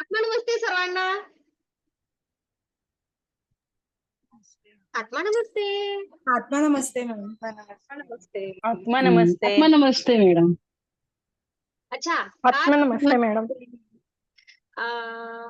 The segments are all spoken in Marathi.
आत्मा नमस्ते सर्वांना. आत्मा नमस्ते. आत्मा नमस्ते मॅडम. आत्मा नमस्ते. आत्मा नमस्ते. आत्मा नमस्ते मॅडम. अच्छा आत्मा नमस्ते मॅडम. अं,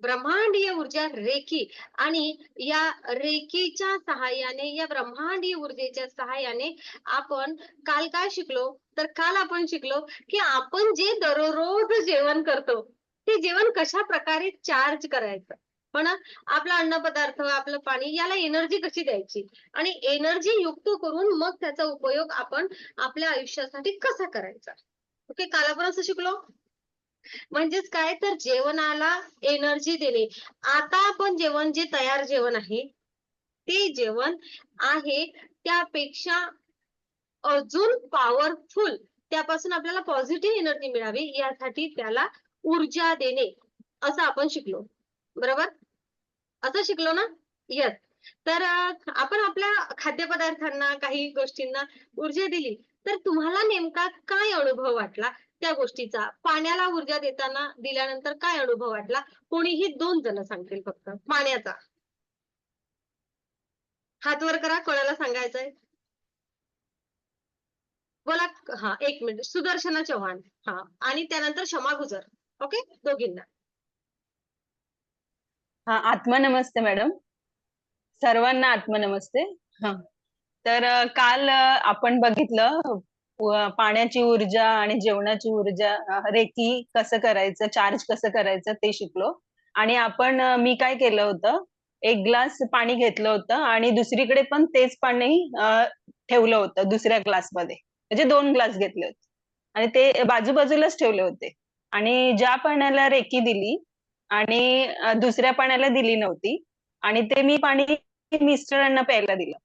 ब्रह्मांडीय ऊर्जा रेकी आणि या रेकीच्या सहाय्याने या ब्रह्मांडीय ऊर्जेच्या सहाय्याने आपण काल काय शिकलो? तर काल आपण शिकलो की आपण जे दररोज जेवण करतो ते जेवण कशा प्रकारे चार्ज करायचं? पण आपला आपला अन्नपदार्थ आपलं पाणी याला एनर्जी कशी द्यायची? आणि एनर्जी युक्त करून मग त्याचा उपयोग आपण आपल्या आयुष्यासाठी कसा करायचा? ओके काल आपण असं शिकलो? म्हणजेच काय? तर जेवणाला एनर्जी देणे. आता आपण जेवण जे तयार जेवण आहे ते जेवण आहे त्यापेक्षा अजून पॉवरफुल त्यापासून आपल्याला पॉझिटिव्ह एनर्जी मिळावी यासाठी त्याला ऊर्जा देणे. असं आपण शिकलो. बरोबर? असं शिकलो ना? येस तर आपण आपल्या खाद्यपदार्थांना काही गोष्टींना ऊर्जा दिली तर तुम्हाला नेमका काय अनुभव वाटला? त्या गोष्टीचा. पाण्याला ऊर्जा देताना दिल्यानंतर काय अनुभव वाटला? कोणीही दोन जण सांगतील फक्त. पाण्याचा. हात वर करा कोणाला सांगायचंय? बोला हा एक मिनिट. सुदर्शना चव्हाण. हा आणि त्यानंतर क्षमा गुजर. ओके? दोघींना. हा आत्मा नमस्ते मॅडम. सर्वांना आत्मनमस्ते. हा. तर काल आपण बघितलं पाण्याची ऊर्जा आणि जेवणाची ऊर्जा रेकी कसं करायचं चार्ज कसं करायचं ते शिकलो. आणि आपण मी काय केलं होतं एक ग्लास पाणी घेतलं होतं आणि दुसरीकडे पण तेच पाणी ठेवलं होतं दुसऱ्या ग्लासमध्ये. म्हणजे दोन ग्लास घेतले होते. आणि ते बाजूबाजूलाच ठेवले होते. आणि ज्या पाण्याला रेकी दिली आणि अ, दुसऱ्या पाण्याला दिली नव्हती आणि ते मी पाणी मिस्टरांना प्यायला दिलं.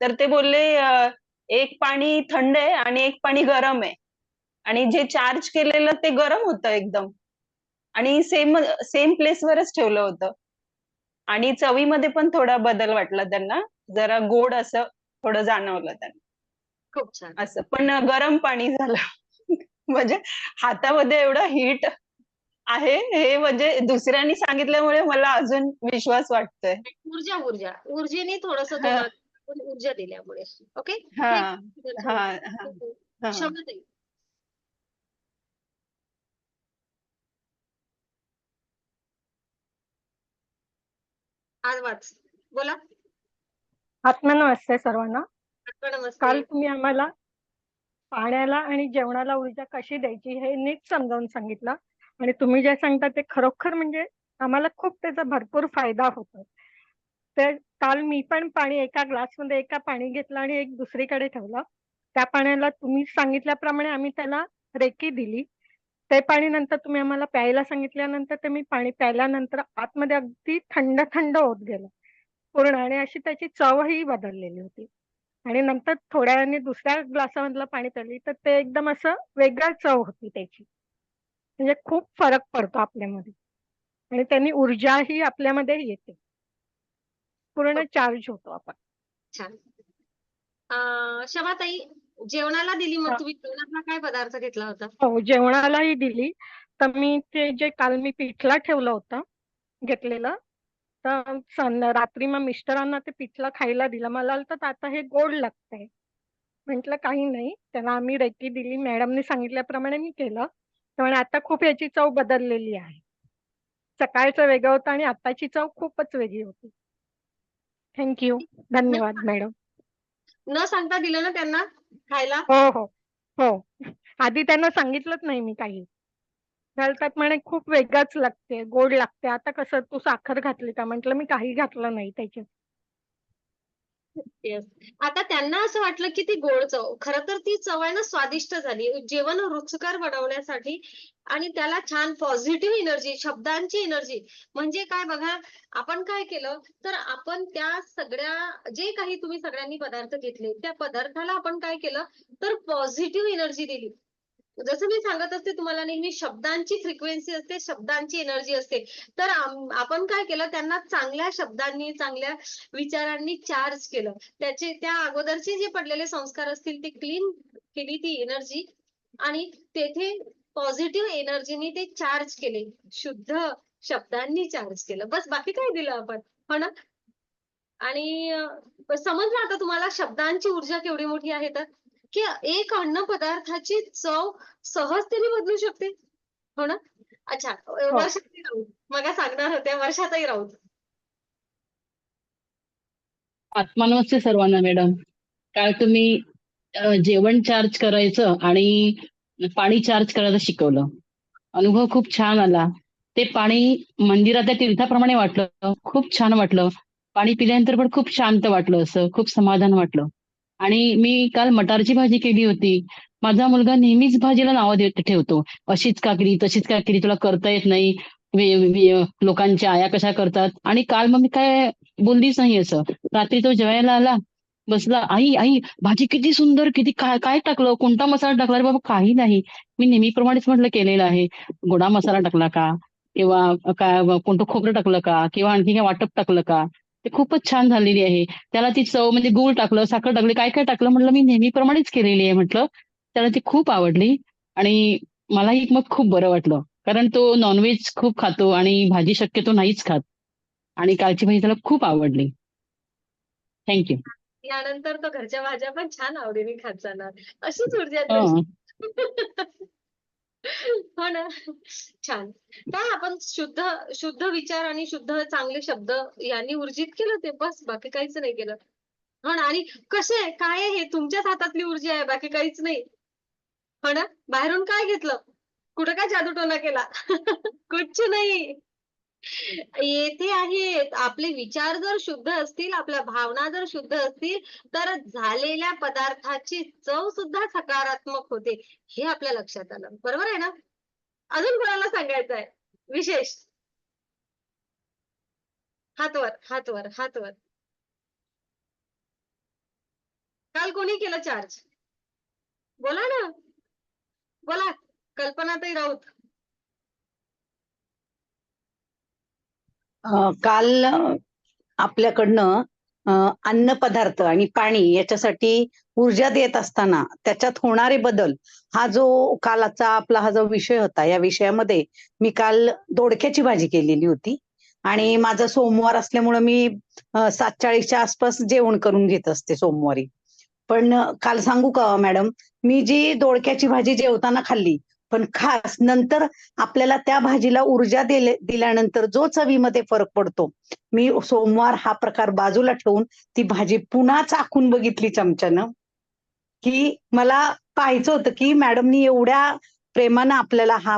तर ते बोलले अ, एक पाणी थंड आहे आणि एक पाणी गरम आहे. आणि जे चार्ज केलेलं ते गरम होतं एकदम. आणि सेम सेम प्लेसवरच ठेवलं होतं. आणि चवीमध्ये पण थोडा बदल वाटला त्यांना. जरा गोड असं थोडं जाणवलं त्यांना. खूप छान. असं. पण गरम पाणी झालं. म्हणजे हातामध्ये एवढं हीट आहे. हे म्हणजे दुसऱ्यांनी सांगितल्यामुळे मला अजून विश्वास वाटतोय. ऊर्जा ऊर्जा. ऊर्जेने थोडस ऊर्जा दिल्यामुळे. ओके हा. हा हा. हा. क्षमता. आज वाच. बोला. आत्मा नमस्ते सर्वांना काल तुम्ही आम्हाला पाण्याला आणि जेवणाला ऊर्जा कशी द्यायची हे नीट समजावून सांगितलं. आणि तुम्ही जे सांगता ते खरोखर म्हणजे आम्हाला खूप त्याचा भरपूर फायदा होतो. तर काल मी पण पाणी एका ग्लासमध्ये एका पाणी घेतलं आणि एक दुसरीकडे ठेवलं. त्या पाण्याला तुम्ही सांगितल्याप्रमाणे आम्ही त्याला रेकी दिली. ते पाणी नंतर तुम्ही आम्हाला प्यायला सांगितल्यानंतर ते मी पाणी प्यायल्यानंतर आतमध्ये अगदी थंड थंड होत गेलं. पूर्ण आणि अशी त्याची चवही बदललेली होती. आणि नंतर थोड्या वेळाने दुसऱ्या ग्लासामधलं पाणी प्यायली तर ते एकदम असं वेगळं चव होती त्याची. म्हणजे खूप फरक पडतो आपल्यामध्ये. आणि त्यांनी ऊर्जाही आपल्यामध्ये येते. पूर्ण चार्ज होतो आपण. छान. जेवणाला दिली मग हा. तुम्ही जेवणातला काय पदार्थ घेतला होता? हो जेवणालाही दिली. तर मी ते जे काल मी पिठला ठेवलं होतं घेतलेलं. तर सं रात्री मग मिस्टरांना ते पिठलं खायला दिलं. मला तर आता हे गोड लागतंय. म्हटलं काही नाही. त्याला आम्ही रेकी दिली. मॅडमनी सांगितल्याप्रमाणे मी केलं. तर म्हणे आता खूप याची चव बदललेली आहे. सकाळचं वेगळं होतं आणि आताची चव खूपच वेगळी होती. थँक्यू धन्यवाद मॅडम. न सांगता दिलं ना त्यांना खायला? हो हो. हो. आधी त्यांना सांगितलंच नाही मी काही. घालतात म्हणे खूप वेगळाच लागते गोड लागते. आता कसं तू साखर घातली का? म्हटलं मी काही घातलं नाही त्याच्यात. Yes. आता त्यांना असं वाटलं की ती गोड चव खर तर ती चव आहे ना स्वादिष्ट झाली. जेवण रुचकर बनवण्यासाठी आणि त्याला छान पॉझिटिव्ह एनर्जी शब्दांची एनर्जी म्हणजे काय बघा आपण काय केलं तर आपण त्या सगळ्या जे काही तुम्ही सगळ्यांनी पदार्थ घेतले त्या पदार्थाला आपण काय केलं तर पॉझिटिव्ह एनर्जी दिली. जसं मी सांगत असते तुम्हाला नेहमी शब्दांची फ्रिक्वेन्सी असते शब्दांची एनर्जी असते. तर आपण काय केलं त्यांना चांगल्या शब्दांनी चांगल्या विचारांनी चार्ज केलं. त्याचे त्या अगोदरचे जे पडलेले संस्कार असतील ते क्लीन केली ती एनर्जी आणि तेथे पॉझिटिव्ह एनर्जीनी ते चार्ज केले. शुद्ध शब्दांनी चार्ज केलं. बस बाकी काय दिलं आपण? हो ना? आणि समजलं आता तुम्हाला शब्दांची ऊर्जा केवढी मोठी आहे तर? की एक अन्न पदार्थाची चव सहजतेने बदलू शकते. हो ना? अच्छा अं, वर्षाताई राऊत मग सांगणार होत्या वर्षाताई राऊत आत्मानमस्ते सर्वांना मॅडम. काल तुम्ही जेवण चार्ज करायचं आणि पाणी चार्ज करायचं शिकवलं. अनुभव खूप छान आला. ते पाणी मंदिरातल्या तीर्थाप्रमाणे वाटलं. खूप छान वाटलं. पाणी पिल्यानंतर पण खूप शांत वाटलं असं खूप समाधान वाटलं. आणि मी काल मटारची भाजी केली होती. माझा मुलगा नेहमीच भाजीला नावं देत ठेवतो. अशीच काकडी तशीच काकडी केली तुला करता येत नाही. लोकांच्या आया कशा करतात? आणि काल मग मी काय बोललीच नाही असं. रात्री तो जेवायला आला. बसला आई आई भाजी किती सुंदर किती काय काय टाकलं? कोणता मसाला टाकला? रे बाबा काही नाही. मी नेहमीप्रमाणेच म्हटलं केलेलं आहे. गोडा मसाला टाकला का? किंवा काय कोणतं खोबरं टाकलं का? किंवा आणखी काय वाटप टाकलं का? ते खूपच छान झालेली आहे. त्याला ती चव म्हणजे गूळ टाकलं साखर टाकली काय काय टाकलं म्हटलं मी नेहमीप्रमाणेच केलेली आहे म्हटलं. त्याला ती खूप आवडली आणि मलाही मग खूप बरं वाटलं. कारण तो नॉनव्हेज खूप खातो आणि भाजी शक्यतो नाहीच खात. आणि कालची भाजी त्याला खूप आवडली. थँक्यू यानंतर तो घरच्या भाज्या पण छान आवडीने खात जाणार. अशीच ऊर्जा हो ना. छान. काय आपण शुद्ध शुद्ध विचार आणि शुद्ध चांगले शब्द यांनी ऊर्जित केलं ते? बस बाकी काहीच नाही केलं. हो ना. आणि कसे काय आहे? हे तुमच्याच हातातली ऊर्जा आहे बाकी काहीच नाही. हो ना. बाहेरून काय घेतलं? कुठं काय जादूटोना केला? कुठच नाही. येथे आहेत. आपले विचार जर शुद्ध असतील आपल्या भावना जर शुद्ध असतील तर झालेल्या पदार्थाची चव सुद्धा सकारात्मक होते हे आपल्या लक्षात आलं. बरोबर आहे ना? अजून कोणाला सांगायचं आहे? विशेष. हातवर हातवर हातवर काल कोणी केलं चार्ज बोला ना. बोला. कल्पनाताई राऊत. काल आपल्याकडनं अन्न पदार्थ आणि पाणी याच्यासाठी ऊर्जा देत असताना त्याच्यात होणारे बदल हा जो कालाचा आपला हा जो विषय होता या विषयामध्ये मी काल दोडक्याची भाजी केलेली होती. आणि माझा सोमवार असल्यामुळं मी सात चाळीसच्या आसपास जेवण करून घेत असते सोमवारी. पण काल सांगू का मॅडम मी जी दोडक्याची भाजी जेवताना खाल्ली पण खास नंतर आपल्याला त्या भाजीला ऊर्जा दिले दिल्यानंतर जो चवीमध्ये फरक पडतो मी सोमवार हा प्रकार बाजूला ठेवून ती भाजी पुन्हा चाखून बघितली चमच्यानं की मला पाहायचं होतं की मॅडमनी एवढ्या प्रेमानं आपल्याला हा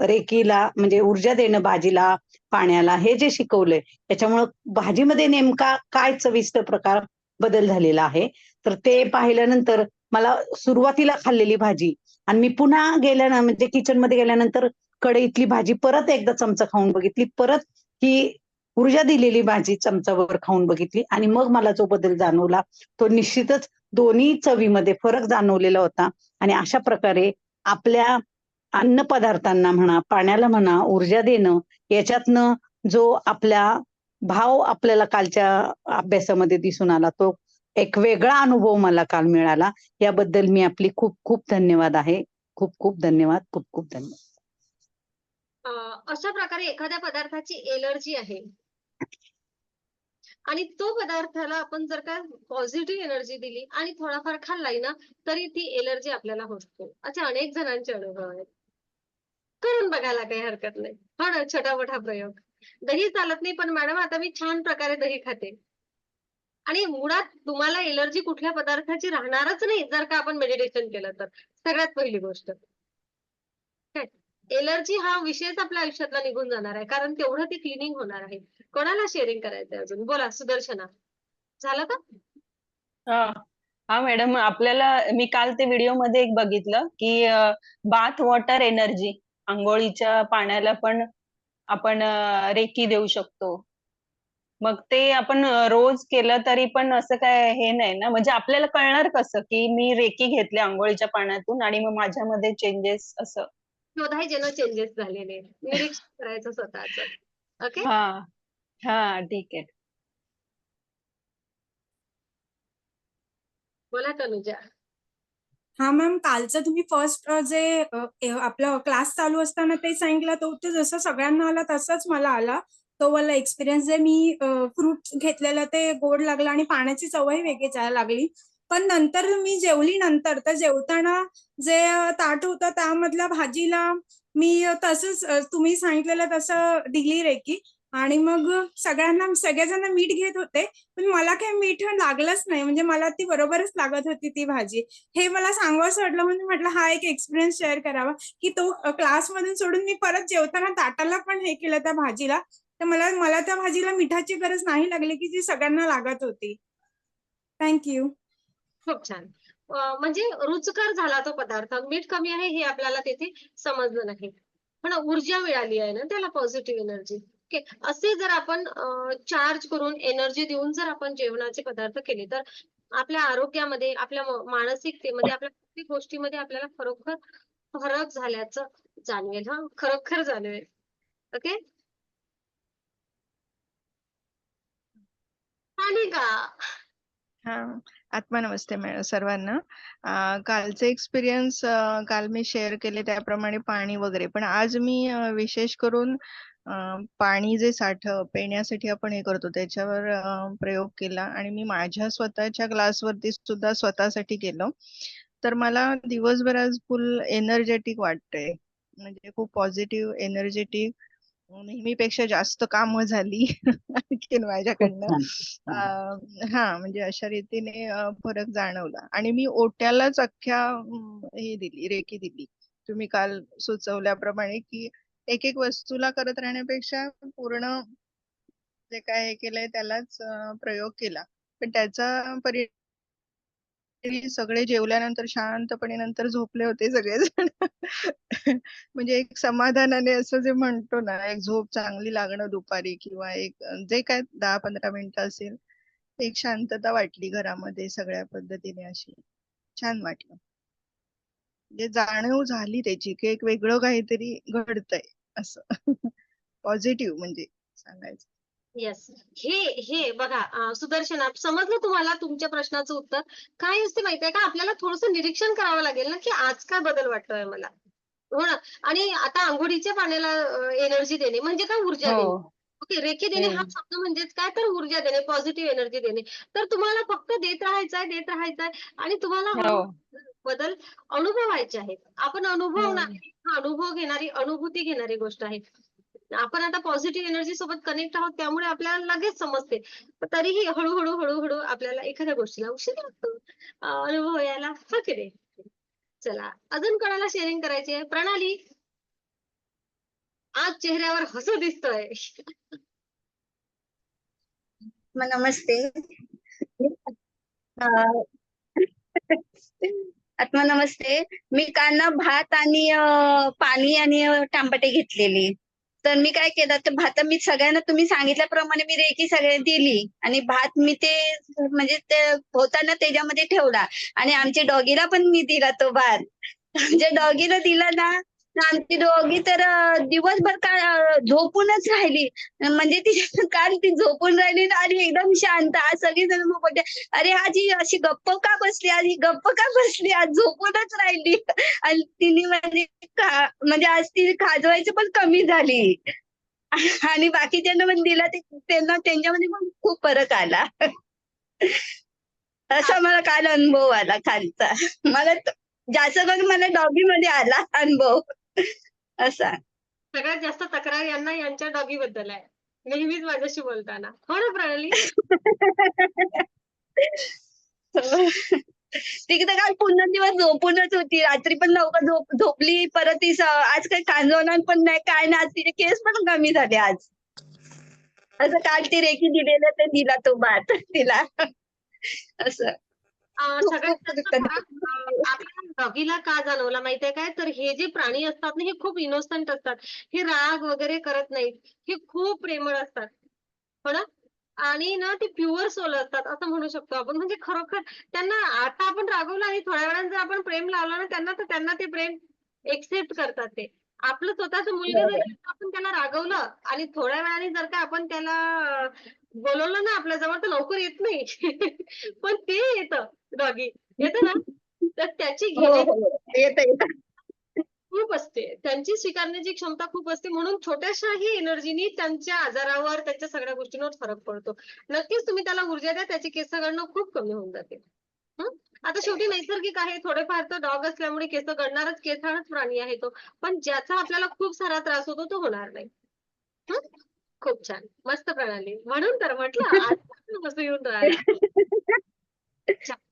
रेकीला म्हणजे ऊर्जा देणं भाजीला पाण्याला हे जे शिकवलंय त्याच्यामुळं भाजीमध्ये नेमका काय चविष्ट प्रकार बदल झालेला आहे तर ते पाहिल्यानंतर मला सुरुवातीला खाल्लेली भाजी आणि मी पुन्हा गेल्यानं म्हणजे किचनमध्ये गेल्यानंतर कढईतली भाजी परत एकदा चमचा खाऊन बघितली. परत ही ऊर्जा दिलेली भाजी चमचावर खाऊन बघितली. आणि मग मला जो बदल जाणवला तो निश्चितच दोन्ही चवीमध्ये फरक जाणवलेला होता. आणि अशा प्रकारे आपल्या अन्न पदार्थांना म्हणा पाण्याला म्हणा ऊर्जा देणं याच्यातनं जो आपला भाव आपल्याला कालच्या अभ्यासामध्ये दिसून आला तो एक वेगळा अनुभव मला काल मिळाला. याबद्दल मी आपली खूप खूप धन्यवाद आहे. खूप खूप धन्यवाद. खूप खूप धन्यवाद. अशा प्रकारे एखाद्या पदार्थाची एलर्जी आहे. आणि तो पदार्थाला आपण जर का पॉझिटिव्ह एनर्जी दिली आणि थोडाफार खाल्लाय ना तरी ती एलर्जी आपल्याला होते. असे अनेक जणांचे अनुभव आहेत. करून बघायला काही हरकत नाही. हो ना छोटा मोठा प्रयोग. दही चालत नाही पण मॅडम आता मी छान प्रकारे दही खाते. आणि मुळात तुम्हाला एलर्जी कुठल्या पदार्थाची राहणारच नाही जर का आपण मेडिटेशन केलं तर. सगळ्यात पहिली गोष्ट. एलर्जी हा विषयच आपल्या आयुष्यातला निघून जाणार आहे कारण तेवढं ते क्लिनिंग होणार आहे. कोणाला शेअरिंग करायचंय अजून? बोला सुदर्शना. झालं का? हा. हा मॅडम आपल्याला मी काल ते व्हिडिओमध्ये एक बघितलं की बाथ वॉटर एनर्जी आंघोळीच्या पाण्याला पण आपण रेकी देऊ शकतो. मग ते आपण रोज केलं तरी पण असं काय हे नाही ना? म्हणजे आपल्याला कळणार कसं की मी रेकी घेतले आंघोळीच्या पाण्यातून आणि मग माझ्यामध्ये चेंजेस असं? शोधायचे चेंजेस झालेले. निरीक्षण करायचं स्वतःच. ओके हा. हा ठीक आहे. बोला तनुजा. हा मॅम कालचं तुम्ही फर्स्ट जे आपलं क्लास चालू असताना ते सांगितलं. तो ते जसं सगळ्यांना आला तसंच मला आला. तो वाला एक्सपिरियन्स जे मी फ्रूट घेतलेलं ते गोड लागलं आणि पाण्याची चवही वेगळी जायला लागली. पण नंतर मी जेवली नंतर तर जेवताना जे ताट होतं त्यामधल्या भाजीला मी तसंच तुम्ही सांगितलेलं तसं दिली रेकी. आणि मग सगळ्यांना सगळेजण मीठ घेत होते पण मला काही मीठ लागलंच नाही. म्हणजे मला ती बरोबरच लागत होती ती भाजी. हे मला सांगावंसं वाटलं म्हणजे म्हटलं हा एक एक्सपिरियन्स शेअर करावा की तो क्लासमधून सोडून मी परत जेवताना ताटाला पण हे केलं त्या भाजीला. तर मला मला त्या भाजीला मिठाची गरज नाही लागली की जी सगळ्यांना लागत होती. थँक्यू खूप छान. म्हणजे रुचकर झाला तो पदार्थ. मीठ कमी आहे हे आपल्याला तिथे समजलं नाही. पण ऊर्जा मिळाली आहे ना त्याला पॉझिटिव्ह एनर्जी ओके असे जर आपण चार्ज करून एनर्जी देऊन जर आपण जेवणाचे पदार्थ केले तर आपल्या आरोग्यामध्ये आपल्या मानसिकतेमध्ये आपल्या प्रत्येक गोष्टीमध्ये आपल्याला खरोखर फरक झाल्याचं जाणवेल. हा खरोखर जाणवेल. ओके आणि का? हा आत्मा नमस्ते मॅडम सर्वांना. कालचे एक्सपिरियन्स काल मी शेअर केले त्याप्रमाणे पाणी वगैरे. पण आज मी विशेष करून पाणी जे साठ पिण्यासाठी आपण हे करतो त्याच्यावर प्रयोग केला. आणि मी माझ्या स्वतःच्या ग्लासवरती सुद्धा स्वतःसाठी केलं. तर मला दिवसभर आज फुल एनर्जेटिक वाटतंय. म्हणजे खूप पॉझिटिव्ह एनर्जेटिक नेहमीपेक्षा जास्त कामं झाली आणखीन माझ्याकडनं. हा म्हणजे अशा रीतीने फरक जाणवला. आणि मी ओट्यालाच अख्ख्या हे दिली रेकी दिली. तुम्ही काल सुचवल्याप्रमाणे की एक एक वस्तूला करत राहण्यापेक्षा पूर्ण जे काय हे केलंय त्यालाच प्रयोग केला. पण त्याचा परिणाम सगळे जेवल्यानंतर शांतपणे नंतर झोपले होते सगळेजण. म्हणजे एक समाधानाने असं जे म्हणतो ना एक झोप चांगली लागणं दुपारी किंवा एक जे काय दहा पंधरा मिनिटं असेल एक शांतता वाटली घरामध्ये सगळ्या पद्धतीने अशी. छान वाटलं. म्हणजे जाणीव झाली त्याची की एक वेगळं काहीतरी घडतंय असं. पॉझिटिव्ह म्हणजे सांगायचं. येस हे हे बघा सुदर्शना समजलं तुम्हाला तुमच्या प्रश्नाचं उत्तर? काय असते माहितीये का? आपल्याला थोडंसं निरीक्षण करावं लागेल ना की आज काय बदल वाटतोय मला. हो ना? आणि आता आंघोळीच्या पाण्याला एनर्जी देणे म्हणजे काय? ऊर्जा देणे. हो ओके रेखी देणे हा. शब्द म्हणजेच काय? तर ऊर्जा देणे पॉझिटिव्ह एनर्जी देणे. तर तुम्हाला फक्त देत राहायचं आहे देत राहायचं आहे आणि तुम्हाला हो. बदल अनुभवायचे आहेत. आपण अनुभवणार हम्म. हा अनुभव घेणारी अनुभूती घेणारी गोष्ट आहे. आपण आता पॉझिटिव्ह एनर्जी सोबत कनेक्ट आहोत त्यामुळे आपल्याला लगेच समजते. तरीही हळूहळू हळूहळू आपल्याला एखाद्या गोष्टीला उशीर लागतो. अनुभव यायला फकरे चला अजून कोणाला शेअरिंग करायची आहे? प्रणाली? आज चेहऱ्यावर हसू दिसतोय. नमस्ते. आत्मा नमस्ते. मी काल ना भात आणि पाणी आणि टांबटे घेतलेली. तर मी काय केलं तर भात मी सगळ्यांना तुम्ही सांगितल्याप्रमाणे मी रेकी सगळ्यांना दिली. आणि भात मी ते म्हणजे ते होताना त्याच्यामध्ये ठेवला. आणि आमच्या डॉगीला पण मी दिला तो भात. म्हणजे डॉगीला दिला ना आमची दोघी तर दिवसभर का झोपूनच राहिली. म्हणजे ती काल ती झोपून राहिली ना आणि एकदम शांत. आज सगळेजण मग बोलते अरे आज ही अशी गप्प का बसली आज? ही गप्प का बसली आज? झोपूनच राहिली. आणि तिने म्हणजे म्हणजे आज ती खाजवायची पण कमी झाली. आणि बाकीच्यांना पण दिला ते त्यांना त्यांच्यामध्ये पण खूप फरक आला. असा मला काल अनुभव आला खालचा. मला जास्त करून मला डॉगी मध्ये आला अनुभव. असा. सगळ्यात जास्त तक्रार यांना यांच्या डॉगी बद्दल आहे. नेहमीच माझ्याशी बोलताना. हो ना प्रणाली? ती तर काल पूर्ण दिवस झोपूनच होती. रात्री पण लवकर झोप झोपली. परत ती स- आज काही खांजवणार पण नाही. काय नाही आज तिचे केस पण कमी झाले आज. असं काल ती रेखी दिलेलं ते दिला तो भात तिला. असं. सगळ्यात आपल्या डॉगीला का जाणवला माहितीये काय? तर हे जे प्राणी असतात ना हे खूप इनोसंट असतात. हे राग वगैरे करत नाहीत. हे खूप प्रेमळ असतात. हो ना? आणि ना ते प्युअर सोल असतात असं म्हणू शकतो आपण. म्हणजे खरोखर त्यांना आता आपण रागवलं आणि थोड्या वेळाने जर आपण प्रेम लावलं ना त्यांना तर त्यांना ते प्रेम एक्सेप्ट करतात ते. आपलं स्वतःच मुलगा जर आपण त्याला रागवलं आणि थोड्या वेळाने जर का आपण त्याला बोलवलं ना आपल्या जवळ तर लवकर येत नाही. पण ते येतं डॉगी येतं ना? तर त्याची हो हो येतं खूप असते. त्यांची स्वीकारण्याची क्षमता खूप असते. म्हणून छोट्याशाही एनर्जीनी त्यांच्या आजारावर त्यांच्या सगळ्या गोष्टींवर फरक पडतो. नक्कीच तुम्ही त्याला ऊर्जा द्या त्याची केस गळणं खूप कमी होऊन जाते. हं? आता शेवटी नैसर्गिक आहे. थोडेफार तर डॉग असल्यामुळे केस गळणारच केसाळच प्राणी आहे तो. पण ज्याचा आपल्याला खूप सारा त्रास होतो तो होणार नाही. हं? खूप छान. मस्त प्रणाली. म्हणून तर म्हटलं आज येऊन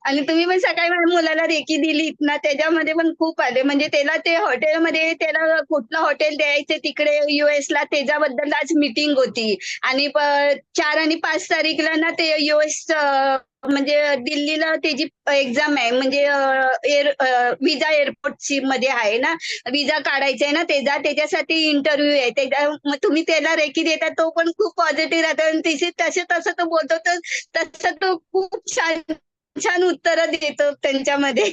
आणि तुम्ही पण सकाळी मुलाला रेकी दिली ना त्याच्यामध्ये पण खूप आले. म्हणजे त्याला ते हॉटेलमध्ये त्याला कुठलं हॉटेल द्यायचं तिकडे US ला त्याच्याबद्दल आज मीटिंग होती. आणि चार आणि पाच तारीखला ना ते युएस म्हणजे दिल्लीला त्याची एक्झाम आहे म्हणजे एअर विजा एअरपोर्टची मध्ये आहे ना विजा काढायचा आहे ना त्याचा त्याच्यासाठी इंटरव्ह्यू आहे. त्याच्या तुम्ही त्याला रेकी देता तो पण खूप पॉझिटिव्ह राहतो. आणि तिचे तसे तसं तो बोलतो तर तसं तो खूप छान छान उत्तरं देतो त्यांच्यामध्ये.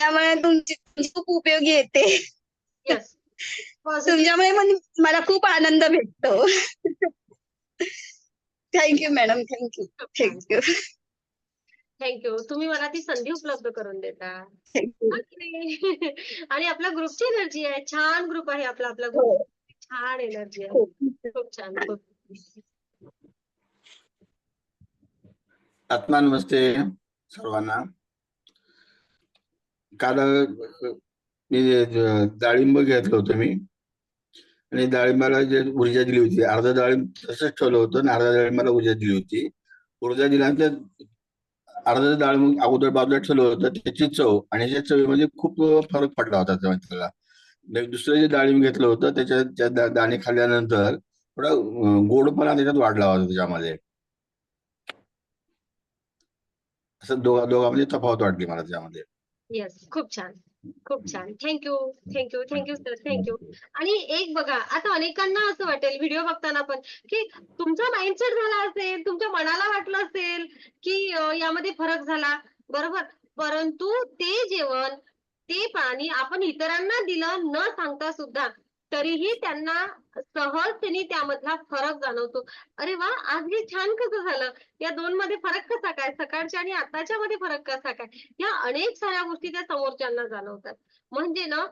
त्यामुळे तुमची तुमची खूप उपयोगी येते. तुमच्यामुळे पण मला खूप आनंद भेटतो. Thank you madam thank you thank you thank you तुम्ही मला ती संधी उपलब्ध करून देता. आणि आपल्या ग्रुपची एनर्जी आहे. छान ग्रुप आहे आपला आपला ग्रुप हो छान एनर्जी आहे. हो. खूप छान खूप आत्मा नमस्ते सर्वांना. काल मी डाळिंब घेतलं होतं मी. आणि डाळिंबाला जे ऊर्जा दिली होती अर्ध डाळिंब तसंच ठेवलं होतं आणि अर्धा डाळिंबाला ऊर्जा दिली होती. ऊर्जा दिल्यानंतर अर्ध डाळिंब अगोदर बाजूला ठेवलं होतं त्याची चव आणि त्या चवीमध्ये खूप फरक पडला होता त्याला दुसरं जे डाळिंब घेतलं होतं त्याच्या त्या दाणे खाल्ल्यानंतर थोडा गोडपणा त्याच्यात वाढला होता त्याच्यामध्ये. असं दोघा दोघांमध्ये तफावत वाटली मला त्यामध्ये खूप छान. खूप छान. Thank you thank you thank you sir thank you आणि एक बघा आता अनेकांना असं वाटेल व्हिडिओ बघताना पण की तुमचा माइंडसेट झाला असेल तुमच्या मनाला वाटलं असेल की यामध्ये फरक झाला. बरोबर? परंतु ते जेवण ते पाणी आपण इतरांना दिलं न सांगता सुद्धा तरीही त्यांना सहज त्यांनी त्यामधला फरक जाणवतो. अरे वा आज हे छान कसं झालं? या दोन मध्ये फरक कसा काय? सकाळच्या आणि आताच्या मध्ये फरक कसा काय? या अनेक साऱ्या गोष्टी त्या समोरच्यांना जाणवतात. म्हणजे ना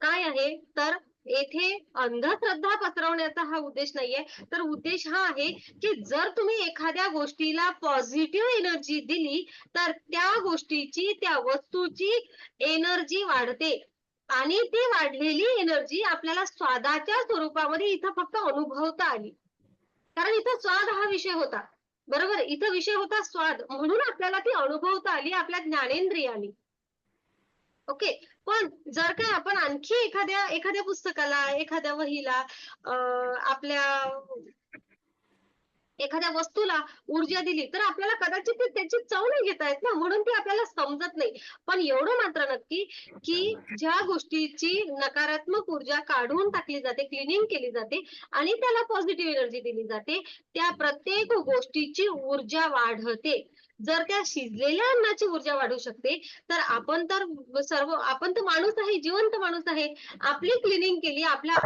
काय आहे? तर येथे अंधश्रद्धा पसरवण्याचा हा उद्देश नाहीये. तर उद्देश हा आहे की जर तुम्ही एखाद्या गोष्टीला पॉझिटिव्ह एनर्जी दिली तर त्या गोष्टीची त्या वस्तूची एनर्जी वाढते. आणि ती वाढलेली एनर्जी आपल्याला स्वादाच्या स्वरूपामध्ये इथं फक्त अनुभवता आली. कारण इथं स्वाद हा विषय होता. बरोबर? इथं विषय होता स्वाद. म्हणून आपल्याला ती अनुभवता आली आपल्या ज्ञानेंद्रियाने. ओके? पण जर काय आपण आणखी एखाद्या एखाद्या पुस्तकाला एखाद्या वहीला आपल्या एखाद्या वस्तूला ऊर्जा दिली तर आपल्याला कदाचित त्याची चव नाही घेता येत ना म्हणून ती आपल्याला समजत नाही. पण एवढं मात्र नक्की की ज्या गोष्टीची नकारात्मक ऊर्जा काढून टाकली जाते क्लिनिंग केली जाते आणि त्याला पॉझिटिव्ह एनर्जी दिली जाते त्या प्रत्येक गोष्टीची ऊर्जा वाढते. जर त्या शिजलेल्या अन्नाची ऊर्जा वाढू शकते तर आपण तर सर्व आपण तर माणूस आहे जिवंत माणूस आहे. आपली क्लिनिंग केली आपल्या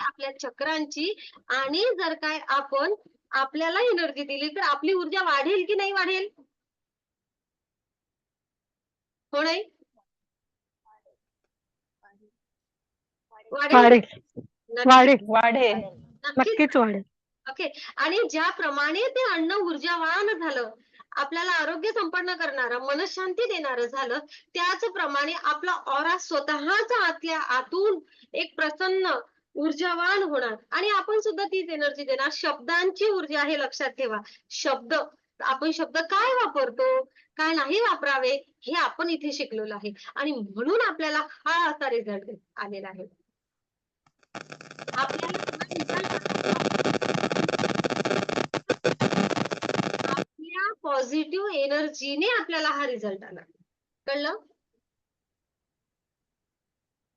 आपल्या चक्रांची आणि जर काय आपण आपल्याला एनर्जी दिली तर आपली ऊर्जा वाढेल की नाही वाढेल? हो नाही? वाढेल. वाढेल. नक्कीच. वाढेल. ओके. आणि ज्याप्रमाणे ते अन्न ऊर्जावान झालं आपल्याला आरोग्य संपन्न करणारं मनशांती देणारं झालं त्याचप्रमाणे आपला ऑरा स्वतःच आतल्या आतून एक प्रसन्न ऊर्जावान होणार. आणि आपण सुद्धा तीच एनर्जी देणार. शब्दांची ऊर्जा हे लक्षात ठेवा. शब्द आपण शब्द काय वापरतो? काय नाही वापरावे हे आपण इथे शिकलेलो आहे. आणि म्हणून आपल्याला हा असा रिझल्ट आलेला आहे. आपल्या पॉझिटिव्ह एनर्जीने आपल्याला हा रिझल्ट आला. कळलं?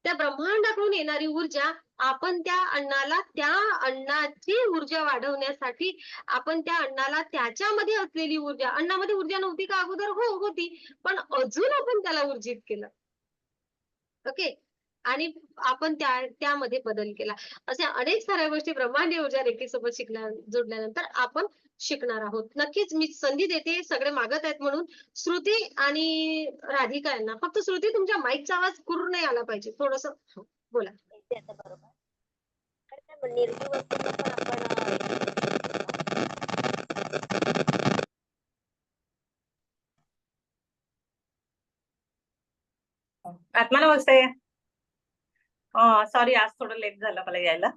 त्या ब्रह्मांडाकडून येणारी ऊर्जा आपण त्या अन्नाला त्या अन्नाची ऊर्जा वाढवण्यासाठी आपण त्या अन्नाला त्याच्यामध्ये असलेली ऊर्जा अन्नामध्ये ऊर्जा नव्हती का अगोदर? हो होती. पण अजून आपण त्याला ऊर्जित केलं. ओके? आणि आपण त्या त्यामध्ये बदल केला. अशा अनेक साऱ्या गोष्टी ब्रह्मांड ऊर्जा रेखेसोबत शिकल्या जोडल्यानंतर आपण शिकणार आहोत. नक्कीच मी संधी देते सगळे मागत आहेत म्हणून. श्रुती आणि राधिका यांना. फक्त श्रुती तुमच्या माईकचा आवाज कुरू नाही आला पाहिजे. थोडस बोला. बरोबर. तर निर्जीव वस्तूंना पण आपण आत्मा नमस्ते सॉरी आज थोडं लेट झालं मला यायला.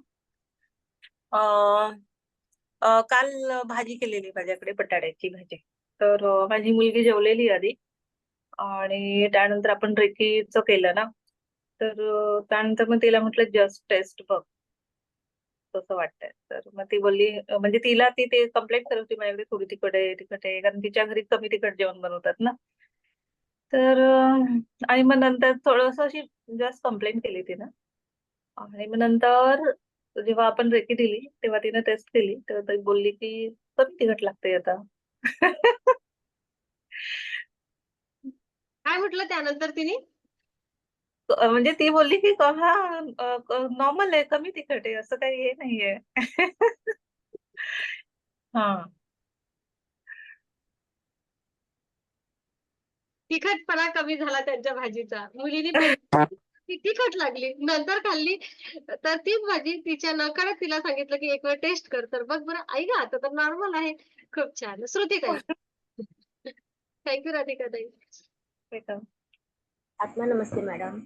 काल भाजी केलेली माझ्याकडे बटाट्याची भाजी. तर माझी मुलगी जेवलेली आधी. आणि त्यानंतर आपण रेकीचं केलं ना. तर त्यानंतर मग तिला म्हटलं जस्ट टेस्ट बघ. असं वाटतंय. तर मग ती बोलली म्हणजे तिला ती ते कंप्लेंट करत होती माझ्याकडे थोडी तिखट आहे तिखट आहे कारण तिच्या घरी कमी तिखट जेवण बनवतात ना. तर आणि मग नंतर थोडस अशी जस्ट कंप्लेंट केली तिनं. आणि मग नंतर जेव्हा आपण रेकी दिली तेव्हा तिने टेस्ट केली. तेव्हा ती बोलली की कमी तिखट लागते आता. काय म्हटलं त्यानंतर तिने? म्हणजे ती बोलली की क- हा नॉर्मल आहे कमी तिखट आहे असं काही हे नाहीये. हा. तिखटपणा कमी झाला त्यांच्या भाजीचा. मुलीने ती तिखट लागली. नंतर खाल्ली. तर तीच भाजी तिच्या नकळत तिला सांगितलं की एक वेळ टेस्ट कर. तर बघ बरं आई ग आता तर नॉर्मल आहे. खूप छान. श्रुती ताई. थँक्यू राधिका ताई. वेलकम. आत्मा नमस्ते मॅडम.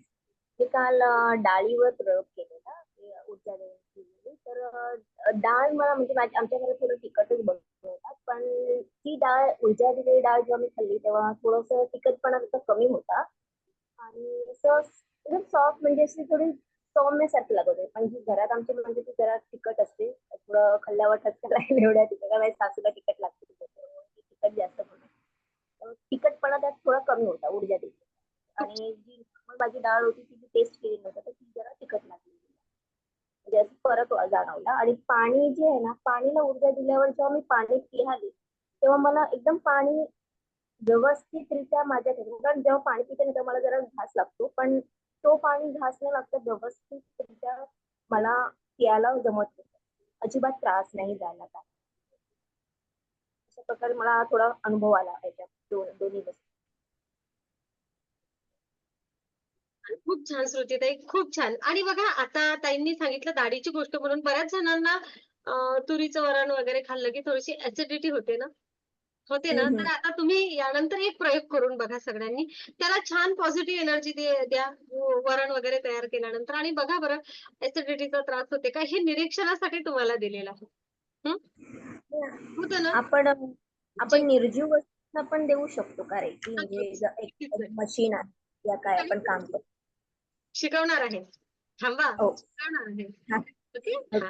मी काल डाळीवर प्रयोग केलेला ऊर्जा देण्याची तर डाळ मला म्हणजे आमच्या घरात थोडं तिखटच बनवतात पण ती डाळ ऊर्जा दिलेली डाळ जेव्हा मी खाल्ली तेव्हा थोडस तिखटपणा त्याचा कमी होता. आणि असं एकदम सॉफ्ट म्हणजे अशी थोडी सौम्यसारखी लागत होती. पण जी घरात आमची म्हणजे ती जरा तिखट असते. थोडं खाल्ल्यावर ठसका लागेल एवढ्या तिखट. माझ्या सासूला तिखट लागते तिखट जास्त तिखटपणा त्यात थोडा कमी होता ऊर्जा दिली आणि जी माझी डाळ होती ती टेस्ट केली नव्हतं तर ती जरा तिखट लागली. म्हणजे असं फरक जाणवला. आणि पाणी जे आहे ना पाणीला ऊर्जा दिल्यावर जेव्हा मी पाणी पिहाली तेव्हा मला एकदम पाणी व्यवस्थितरित्या माझ्या कारण जेव्हा पाणी पिते ना तेव्हा मला जरा घास लागतो. पण तो पाणी घास न लागता व्यवस्थितरित्या मला पियाला जमत होतं. अजिबात त्रास नाही झाला. काय अशा प्रकारे मला थोडा अनुभव आला याच्यात दोन दोन्ही वस्तू खूप छान श्रुतीताई खूप छान. आणि बघा आता ताईंनी सांगितलं दाढीची गोष्ट म्हणून बऱ्याच जणांना तुरीचं वरण वगैरे खाल्लं की थोडीशी ऍसिडिटी होते ना? होते ना? तर आता तुम्ही यानंतर एक प्रयोग करून बघा सगळ्यांनी. त्याला छान पॉझिटिव्ह एनर्जी द्या. व- वरण वगैरे तयार केल्यानंतर. आणि बघा बरं ऍसिडिटीचा त्रास होते का? हे निरीक्षणासाठी तुम्हाला दिलेलं आहे? होतं ना? आपण आपण निर्जीव वस्तूंना पण देऊ शकतो का रे? की म्हणजे. मशीन आहे या काय आपण काम करतो. शिकवणार आहे थांबा हो. शिकवणार आहे हा. ओके? Okay.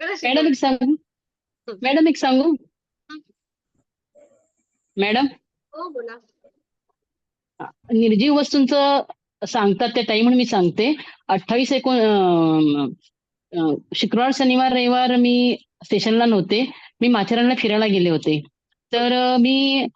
करा मॅडम शिकवणार. एक सांगू? मॅडम एक सांगू? मॅडम? हो बोला. निर्जीव वस्तूंचं सांगतात त्या टाइम म्हणून मी सांगते. अठ्ठावीस एकोण अं, अं, शुक्रवार शनिवार रविवार मी स्टेशनला नव्हते. मी माथेरानला फिरायला गेले होते. तर अं, मी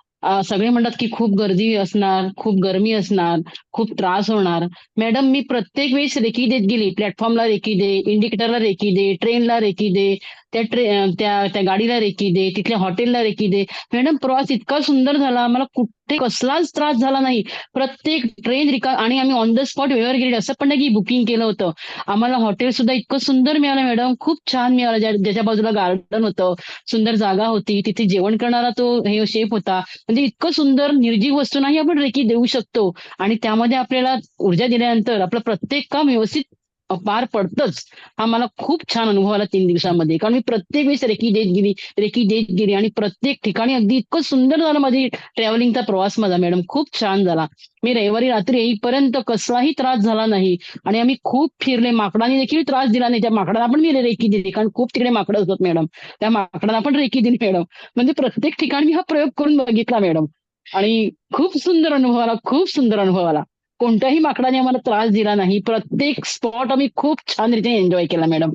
सगळे म्हणतात की खूप गर्दी असणार खूप गरमी असणार खूप त्रास होणार. मॅडम मी प्रत्येक वेळेस रेकी देत गेली प्लॅटफॉर्मला रेकी दे इंडिकेटरला रेकी दे ट्रेनला रेकी दे. त्या ट्रे त्या त्या गाडीला रेकी दे तिथल्या हॉटेलला रेकी दे. मॅडम प्रवास इतका सुंदर झाला. मला कुठे कसलाच त्रास झाला नाही. प्रत्येक ट्रेन रिका आणि आम्ही ऑन द स्पॉट वेळेवर गेले असं पण नाही की बुकिंग केलं होतं. आम्हाला हॉटेल सुद्धा इतकं सुंदर मिळालं मॅडम. खूप छान मिळालं. ज्याच्या बाजूला गार्डन होतं. सुंदर जागा होती. तिथे जेवण करणारा तो हे शेफ होता. म्हणजे इतकं सुंदर निर्जीव वस्तू नाही आपण रेकी देऊ शकतो. आणि त्यामध्ये आपल्याला ऊर्जा दिल्यानंतर आपलं प्रत्येक काम व्यवस्थित पार पडतंच. हा मला खूप छान अनुभव आला तीन दिवसामध्ये. कारण मी प्रत्येक वेळेस रेकी देत गेली रेकी देत गेली आणि प्रत्येक ठिकाणी अगदी इतकं सुंदर झालं माझी ट्रॅव्हलिंगचा प्रवास माझा मॅडम खूप छान झाला. मी रविवारी रात्री येईपर्यंत कसलाही त्रास झाला नाही आणि आम्ही खूप फिरले. माकडाने देखील त्रास दिला नाही. त्या माकडाला पण मी रेकी दिली. कारण खूप तिकडे माकडं असतात मॅडम त्या माकडाला पण रेकी दिली मॅडम म्हणजे प्रत्येक ठिकाणी मी हा प्रयोग करून बघितला मॅडम आणि खूप सुंदर अनुभव आला. खूप सुंदर अनुभव आला. कोणत्याही माकडाने आम्हाला त्रास दिला नाही. प्रत्येक स्पॉट आम्ही खूप छान रीतीने एन्जॉय केला मॅडम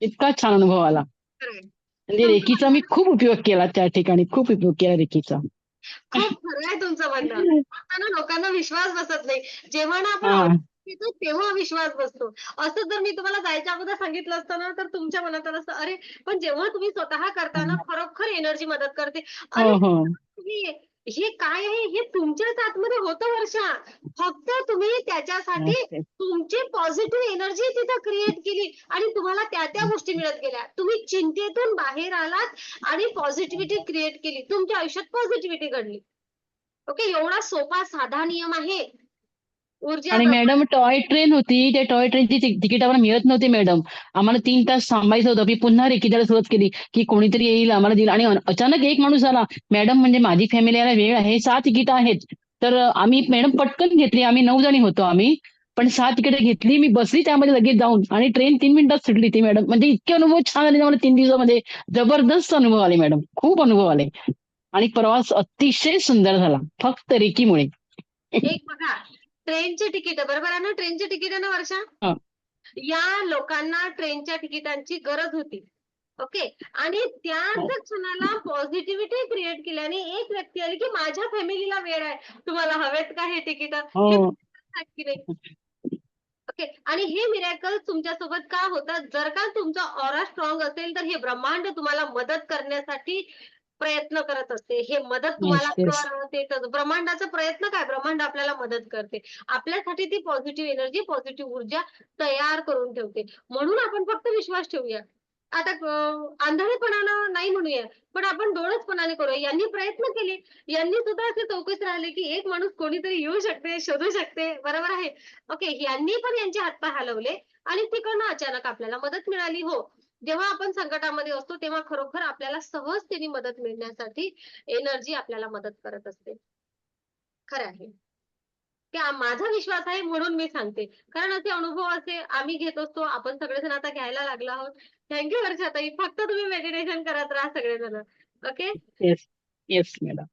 इतका छान अनुभव आला. म्हणजे रेकीचा मी खूप उपयोग केला त्या ठिकाणी. खूप उपयोग केला रेकीचा. खूप खरं आहे तुमचं म्हणणं. ना लोकांना विश्वास बसत नाही. जेव्हा ना आपण तेव्हा विश्वास बसतो. असं जर मी तुम्हाला जायच्या अगोदर सांगितलं असतं ना तर तुमच्या मनात आलं असतं अरे पण जेव्हा तुम्ही स्वतः करता ना खरोखर एनर्जी मदत करते. हो अरे हो. तुम्ही हे काय आहे? हे तुमच्याच आतमध्ये होतं वर्षा फक्त तुम्ही त्याच्यासाठी. तुमची पॉझिटिव्ह एनर्जी तिथं क्रिएट केली आणि तुम्हाला त्या त्या गोष्टी मिळत गेल्या. तुम्ही चिंतेतून बाहेर आलात आणि पॉझिटिव्हिटी क्रिएट केली. तुमच्या आयुष्यात पॉझिटिव्हिटी घडली. ओके एवढा सोपा साधा नियम आहे. ऊर्जा आणि मॅडम टॉय ट्रेन होती. त्या टॉय ट्रेनची तिकीट आम्हाला मिळत नव्हती मॅडम. आम्हाला तीन तास थांबायचं होतं. मी पुन्हा रेकी द्यायला सुरुवात केली की कोणीतरी येईल आम्हाला देईल. आणि अचानक एक माणूस आला. मॅडम म्हणजे माझी फॅमिली यायला वेळ आहे. सहा तिकीट आहेत. तर आम्ही मॅडम पटकन घेतली. आम्ही नऊ जणी होतो आम्ही. पण सहा तिकीट घेतली. मी बसली त्यामध्ये लगेच जाऊन. आणि ट्रेन तीन मिनिटात सुटली ती मॅडम. म्हणजे इतके अनुभव छान आले मला तीन दिवसामध्ये. जबरदस्त अनुभव आले मॅडम. खूप अनुभव आले. आणि प्रवास अतिशय सुंदर झाला. फक्त रेकीमुळे एक बघा. ट्रेनचे तिकीट बरोबर आहे ना ट्रेनचे तिकीट आहे ना वर्षा? हा. या लोकांना ट्रेनच्या तिकिटांची गरज होती. ओके? आणि त्याच क्षणाला पॉझिटिव्हिटी क्रिएट केल्याने एक व्यक्ती आली की माझ्या फॅमिलीला वेळ आहे. तुम्हाला हवेत का हे तिकीट? हो. ओके? आणि हे मिरॅकल तुमच्यासोबत का होतात? जर का तुमचा ऑरा स्ट्रॉंग असेल तर हे ब्रह्मांड तुम्हाला मदत करण्यासाठी प्रयत्न करत असते. हे मदत तुम्हाला yes. ब्रह्मांडाचा प्रयत्न काय? ब्रह्मांड आपल्याला मदत करते. आपल्यासाठी ती पॉझिटिव्ह एनर्जी पॉझिटिव्ह ऊर्जा तयार करून ठेवते. म्हणून आपण फक्त विश्वास ठेवूया. आता आंधळेपणानं नाही म्हणूया पण आपण डोळसपणाने करूया. यांनी प्रयत्न केले. यांनी सुद्धा असे चौकस राहिले की एक माणूस कोणीतरी येऊ शकते शोधू शकते. बरोबर आहे? ओके. यांनी पण यांचे हातपाय हलवले आणि तिकडनं अचानक आपल्याला मदत मिळाली. हो. जेव्हा आपण संकटामध्ये असतो तेव्हा खरोखर आपल्याला सहजतेने मदत मिळण्यासाठी एनर्जी आपल्याला मदत करत असते. खरं आहे. त्या माझा विश्वास आहे म्हणून मी सांगते. कारण असे अनुभव असे आम्ही घेत असतो आपण सगळेजण आता घ्यायला लागलो आहोत. थँक्यू वर्षाताई फक्त तुम्ही मेडिटेशन करत राहा सगळेजण. Okay yes yes madam